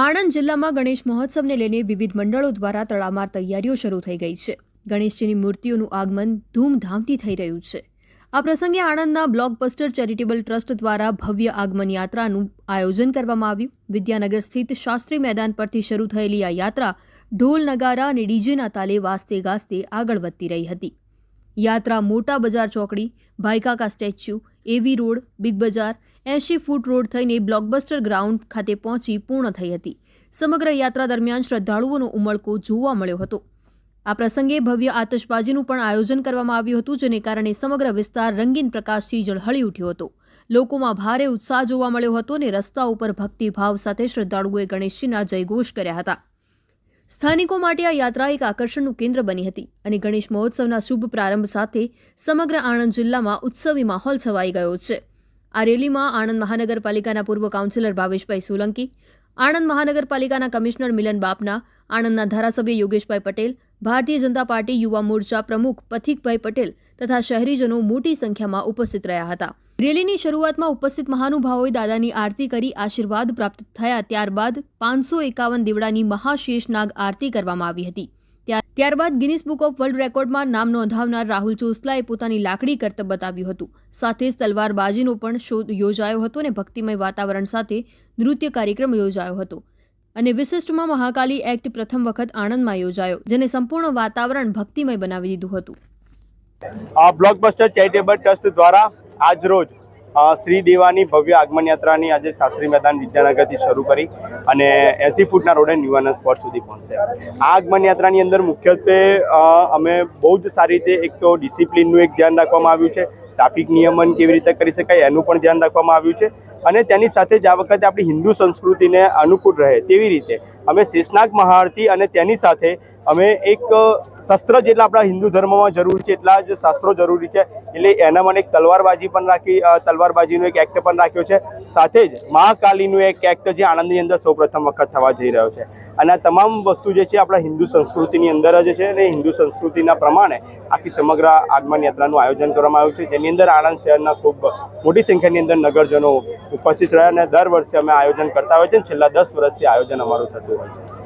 આણંદ જિલ્લામાં ગણેશ મહોત્સવને લઈને વિવિધ મંડળો દ્વારા તડામાર તૈયારીઓ શરૂ થઈ ગઈ છે. ગણેશજીની મૂર્તિઓનું આગમન ધૂમધામથી થઈ રહ્યું છે. આ પ્રસંગે આણંદના બ્લોકબસ્ટર ચેરિટેબલ ટ્રસ્ટ દ્વારા ભવ્ય આગમન યાત્રાનું આયોજન કરવામાં આવ્યું. વિદ્યાનગર સ્થિત શાસ્ત્રી મેદાન પરથી શરૂ થયેલી આ યાત્રા ઢોલ, નગારા અને ડીજેના તાલે વાસ્તે ગાસ્તે આગળ વધતી રહી હતી. યાત્રા મોટા બજાર ચોકડી, Bhaikaka statue, A V road, Big Bazaar, એંશી ફૂટ રોડ થઈને બ્લોકબસ્ટર ગ્રાઉન્ડ ખાતે પહોંચી પૂર્ણ થઈ હતી. સમગ્ર યાત્રા દરમિયાન શ્રદ્ધાળુઓનો ઉમળકો જોવા મળ્યો હતો. આ પ્રસંગે ભવ્ય આતશબાજીનું પણ આયોજન કરવામાં આવ્યું હતું, જેને કારણે સમગ્ર વિસ્તાર રંગીન પ્રકાશથી ઝળહળી ઉઠ્યો હતો. લોકોમાં ભારે ઉત્સાહ જોવા મળ્યો હતો અને રસ્તા ઉપર ભક્તિભાવ સાથે શ્રદ્ધાળુઓએ ગણેશજીના જયઘોષ કર્યા હતા. સ્થાનિકો માટે આ યાત્રા એક આકર્ષણનું કેન્દ્ર બની હતી અને ગણેશ મહોત્સવના શુભ પ્રારંભ સાથે સમગ્ર આણંદ જિલ્લામાં ઉત્સવી માહોલ છવાઈ ગયો છે. આ રેલીમાં આણંદ મહાનગરપાલિકાના પૂર્વ કાઉન્સિલર ભાવેશભાઈ સોલંકી, આણંદ મહાનગરપાલિકાના કમિશનર મિલન બાપના, આણંદના ધારાસભ્ય યોગેશભાઈ પટેલ, ભારતીય જનતા પાર્ટી યુવા મોરચા પ્રમુખ પથિકભાઈ પટેલ તથા શહેરીજનો મોટી સંખ્યામાં ઉપસ્થિત રહ્યા હતા. રેલીની શરૂઆતમાં ઉપસ્થિત મહાનુભાવોએ દાદાની આરતી કરી આશીર્વાદ પ્રાપ્ત થયા. ત્યારબાદ પાંચસો એકાવન દીવડાની મહાશેષ નાગ આરતી કરવામાં આવી હતી. ત્યારબાદ ગિનિસ બુક ઓફ વર્લ્ડ રેકોર્ડમાં નામ નોંધાવનાર રાહુલ ચોસલાએ પોતાની લાકડી કરતબ બતાવ્યું હતું. સાથે જ તલવારબાજીનો પણ શો યોજાયો હતો અને ભક્તિમય વાતાવરણ સાથે નૃત્ય કાર્યક્રમ યોજાયો હતો. અને વિશિષ્ટમાં મહાકાલી એક્ટ પ્રથમ વખત આણંદમાં યોજાયો, જેને સંપૂર્ણ વાતાવરણ ભક્તિમય બનાવી દીધું હતું. આ બ્લોકબસ્ટર ચેરિટેબલ ટ્રસ્ટ દ્વારા આજરોજ શ્રી દેવાની ભવ્ય આગમન યાત્રાની આજે શાસ્ત્રી મેદાન વિદ્યાનગરથી શરૂ કરી અને એસી ફૂટના રોડે ન્યુવાના સ્પોટ સુધી પહોંચશે આ આગમન યાત્રાની અંદર મુખ્યત્વે અમે બહુ જ સારી રીતે એક તો ડિસિપ્લિનનું એક ધ્યાન રાખવામાં આવ્યું છે, ટ્રાફિક નિયમન કેવી રીતે કરી શકાય એનું પણ ધ્યાન રાખવામાં આવ્યું છે અને તેની સાથે જ આ વખતે આપણી હિન્દુ સંસ્કૃતિને અનુકૂળ રહે તેવી રીતે અમે શેષનાગ મહાઆરતી અને તેની સાથે અમે એક શસ્ત્ર જેટલા આપણા હિન્દુ ધર્મમાં જરૂર છે, એટલા જ શાસ્ત્રો જરૂરી છે. એટલે એના માટે એક તલવારબાજી પણ રાખી તલવારબાજીનો એક એક્ટ પણ રાખ્યો છે. સાથે જ મહાકાલીનું એક એક્ટ જે આણંદની અંદર સૌપ્રથમ વખત થવા જઈ રહ્યો છે. અને આ તમામ વસ્તુ જે છે, આપણા હિન્દુ સંસ્કૃતિની અંદર જ છે અને હિન્દુ સંસ્કૃતિના પ્રમાણે આખી સમગ્ર આગમન યાત્રાનું આયોજન કરવામાં આવ્યું છે. જેની અંદર આણંદ શહેરના ખૂબ મોટી સંખ્યાની અંદર નગરજનો ઉપસ્થિત રહ્યા અને દર વર્ષે અમે આયોજન કરતા હોય છે છેલ્લા દસ વર્ષથી આયોજન અમારું થતું હોય છે.